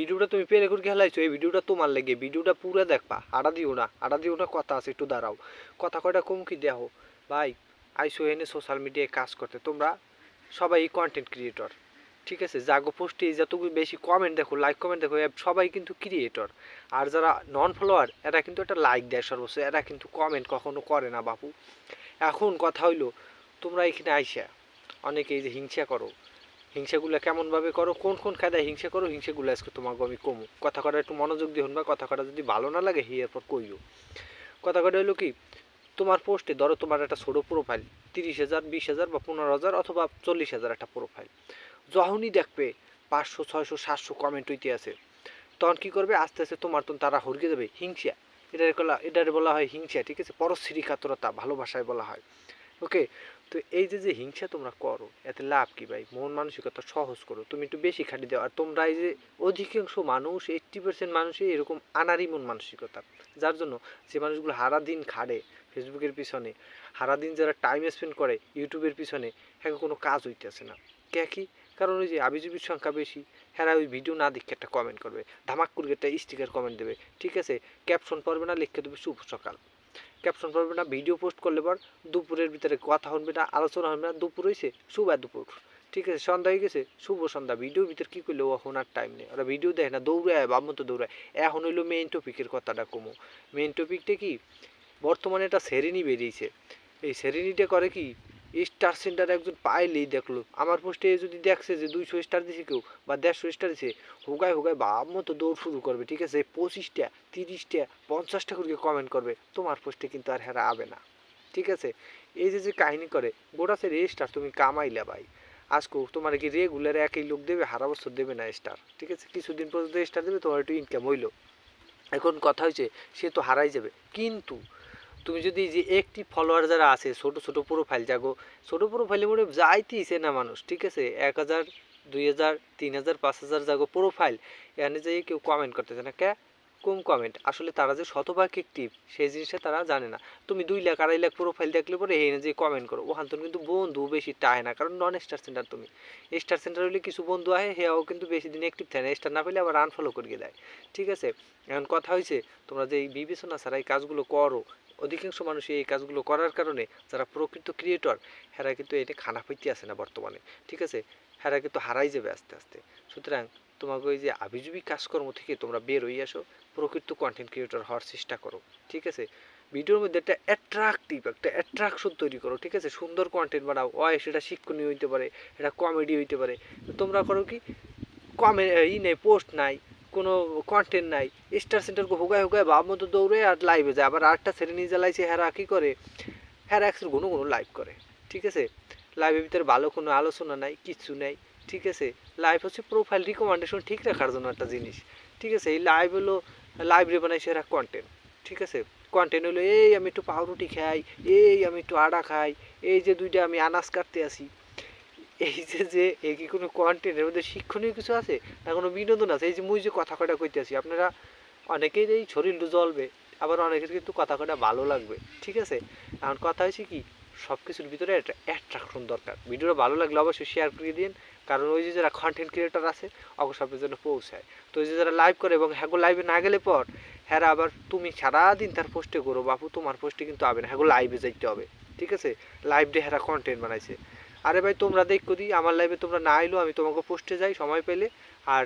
ভিডিওটা তুমি পেলে করে খেলাইছো এই ভিডিওটা তোমার লেগে, ভিডিওটা পুরো দেখবা, আড়া দিও না, আড়া দিও না, কথা আছে, একটু দাঁড়াও। কথা কয়টা কম কি দেহ ভাই, আইসো এনে সোশ্যাল মিডিয়ায় কাজ করতে, তোমরা সবাই কন্টেন্ট ক্রিয়েটর ঠিক আছে? জাগো পোস্টে যতগুলো বেশি কমেন্ট দেখো লাইক কমেন্ট দেখো সবাই কিন্তু ক্রিয়েটর আর যারা নন ফলোয়ার এরা কিন্তু একটা লাইক দেয় সর্বোচ্চ, এরা কিন্তু কমেন্ট কখনো করে না, বাপু। এখন কথা হইল, তোমরা এখানে আইসা, অনেকে এই যে হিংসা করো হিংসাগুলো কেমনভাবে করো? কোন কোন কায়দায় হিংসা করো? হিংসাগুলো আজকে তোমাকে আমি কমু। কথা কটা একটু মনোযোগ দিয়ে বা কথা কটা যদি ভালো না লাগে হিয়ার পর কইও। কথা কটা হলো কি, তোমার পোস্টে ধরো তোমার একটা ছোটো প্রোফাইল তিরিশ হাজার, বিশ হাজার বা পনেরো হাজার অথবা চল্লিশ হাজার একটা প্রোফাইল যখনই দেখবে পাঁচশো, ছয়শো, সাতশো কমেন্ট হইতে আছে, তখন কি করবে? আস্তে আস্তে তোমার তো তারা হরকে যাবে। হিংসা। এটার বলা এটার বলা হয় হিংসা, ঠিক আছে? পরশ্রী কাতরতা ভালোবাসায় বলা হয়। ওকে? তো এই যে যে হিংসা তোমরা করো, এতে লাভ কি ভাই? মন মানসিকতা সহজ করো। তুমি একটু বেশি খাটি দাও। আর তোমরা এই যে, অধিকাংশ মানুষ এইট্টি পার্সেন্ট মানুষই এরকম আনারি মন মানসিকতা। যার জন্য যে মানুষগুলো সারা দিন খাড়ে ফেসবুকের পিছনে সারা দিন যারা টাইম স্পেন্ড করে ইউটিউবের পিছনে হ্যাঁ কোনো কাজ হইতেছে না। কে কি? কারণ ওই যে আবিজুবির সংখ্যা বেশি। হ্যাঁ ওই ভিডিও না দেখে একটা কমেন্ট করবে। ধামাক করে একটা স্টিকার কমেন্ট দেবে। ঠিক আছে? ক্যাপশন পড়বে না, লিখে দেবে শুভ সকাল। ক্যাপশন পড়বে না ভিডিও পোস্ট করলে পর দুপুরের ভিতরে কথা হবে না, আলোচনা হবে না, দুপুর হয়েছে শুভ দুপুর। ঠিক আছে, সন্ধ্যা হয়ে গেছে, শুভ সন্ধ্যা। ভিডিওর ভিতরে কী করলে এখন আর টাইম নেই। ওরা ভিডিও দেয় না, দৌড়ায় বা মতো দৌড়ায়। এখন হইল মেইন টপিকের কথাটা কমো। মেইন টপিকটা কি? বর্তমানে একটা শ্রেণি বেরিয়েছে। এই সেরেনিটা করে কি? স্টার সেন্টার একজন পাইলেই দেখল। আমার পোস্টে যদি দেখছে যে দুইশো স্টার দিছে কেউ বা দেড়শো স্টার দিছে, হুগায় হুগায় বাপ মতো দৌড় শুরু করবে, ঠিক আছে? পঁচিশটা, তিরিশটা, পঞ্চাশটা করে কমেন্ট করবে, তোমার পোস্টে কিন্তু আর হেরা আবে না, ঠিক আছে? এই যে যে কাহিনী করে, গোটা রে স্টার তুমি কামাইলা ভাই। আজকে তোমার কি রেগুলার একই লোক দেবে, হারা বছর দেবে না স্টার ঠিক আছে? কিছুদিন পর্যন্ত স্টার দেবে, তোমার একটু ইনকাম হইল। এখন কথা হয়েছে সে তো হারাই যাবে। কিন্তু তুমি যদি যে একটি ফলোয়ার যারা আছে, ছোট ছোট প্রোফাইল জাগো, ছোট প্রোফাইলে মনে যাইতেইছে না মানুষ, ঠিক আছে? এক হাজার, দুই হাজার, তিন হাজার, পাঁচ হাজার জাগো প্রোফাইল এখানে যে কেউ কমেন্ট করতেছে না। কে কম কমেন্ট আসলে তারা যে শতভাগ অ্যাক্টিভ সেই জিনিসটা তারা জানে না। তুমি দুই লাখ, আড়াই লাখ প্রোফাইল দেখলে পরে এই যে কমেন্ট করো ওখান তুমি কিন্তু বন্ধু বেশি টাহে না, কারণ নন স্টার সেন্টার তুমি। স্টার সেন্টার হলে কিছু বন্ধু আহে হেও কিন্তু বেশি দিন অ্যাক্টিভ থাকে না স্টার না পেলে আবার আনফলো করিয়ে দেয় ঠিক আছে? এখন কথা হয়েছে তোমরা যে এই বিবেচনা ছাড়া এই কাজগুলো করো অধিকাংশ মানুষ এই কাজগুলো করার কারণে যারা প্রকৃত ক্রিয়েটর হেরা কিন্তু এটা খানা পাইতে আসে না বর্তমানে, ঠিক আছে? হেরা কিন্তু হারাই যাবে আস্তে আস্তে। সুতরাং তোমাকে ওই যে আবিজুবি কাজকর্ম থেকে তোমরা বের হয়ে আসো, প্রকৃত কন্টেন্ট ক্রিয়েটর হওয়ার চেষ্টা করো, ঠিক আছে? ভিডিওর মধ্যে একটা অ্যাট্রাকটিভ একটা অ্যাট্রাকশন তৈরি করো, ঠিক আছে? সুন্দর কন্টেন্ট বানাও ওয় সেটা শিক্ষণীয় হইতে পারে, এটা কমেডি হইতে পারে। তোমরা করো কি? কমে ই নেই পোস্ট নাই কোনো কন্টেন্ট নাই। স্টার সেন্টারকে হুগায় হুগায় ভাব মতো দৌড়ে আর লাইভে যায়। আবার আরেকটা ছেড়ে নিয়ে জ্বালাইছে হ্যাঁ কী করে? হ্যাঁ একশো কোনো কোনো লাইভ করে। ঠিক আছে? লাইভের ভিতরে ভালো কোনো আলোচনা নাই কিচ্ছু নেই। ঠিক আছে? লাইভ হচ্ছে প্রোফাইল রিকমেন্ডেশন ঠিক রাখার জন্য একটা জিনিস। ঠিক আছে? এই লাইভ হলো লাইব্রেরি বানাইছে এরা কন্টেন্ট ঠিক আছে? কন্টেন্ট হলো, এই আমি একটু পাউরুটি খাই, এই আমি একটু আডা খাই, এই যে দুইটা আমি আনাজ কাটতে আসি। এই যে যে, এই কি কোনো কন্টেন্টের মধ্যে শিক্ষণীয় কিছু আছে? না কোনো বিনোদন আছে? এই যে, মুই যে কথা কটা কইতে আছি আপনারা অনেকেই এই শরীরটা জ্বলবে, আবার অনেকের কিন্তু কথা কটা ভালো লাগবে, ঠিক আছে? এখন কথা হয়েছে কি সব কিছুর ভিতরে একটা অ্যাট্রাকশন দরকার। ভিডিওটা ভালো লাগলে অবশ্যই শেয়ার করে দিন কারণ ওই যে যারা কন্টেন্ট ক্রিয়েটর আছে অবশ্যই আপনার জন্য পৌঁছায়। তো ওই যে যারা লাইভ করে এবং হ্যাগো লাইভে না গেলে পর হ্যাঁ আবার তুমি সারাদিন তার পোস্টে করো, বাপু তোমার পোস্টে কিন্তু হবে না হ্যাগো লাইভে যাইতে হবে, ঠিক আছে? লাইভ ডে হ্যাঁ কন্টেন্ট বানাইছে। আরে ভাই, তোমরা দেখো দিই আমার লাইভে তোমরা না এলো, আমি তোমাকে পোস্টে যাই, সময় পেলে, আর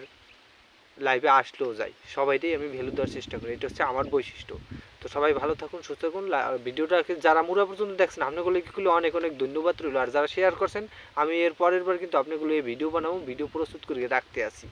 লাইভে আসলেও যাই। সবাইটাই আমি ভ্যালু দেওয়ার চেষ্টা করি, এটা হচ্ছে আমার বৈশিষ্ট্য। তো সবাই ভালো থাকুন, সুস্থ থাকুন ভিডিওটা যারা মুরা পর্যন্ত দেখছেন, আপনাগুলো কীগুলো অনেক অনেক ধন্যবাদ রইল। আর যারা শেয়ার করছেন, আমি এর পরের বার কিন্তু আপনাগুলো এই ভিডিও বানাবো ভিডিও প্রস্তুত করে রাখতে আসি।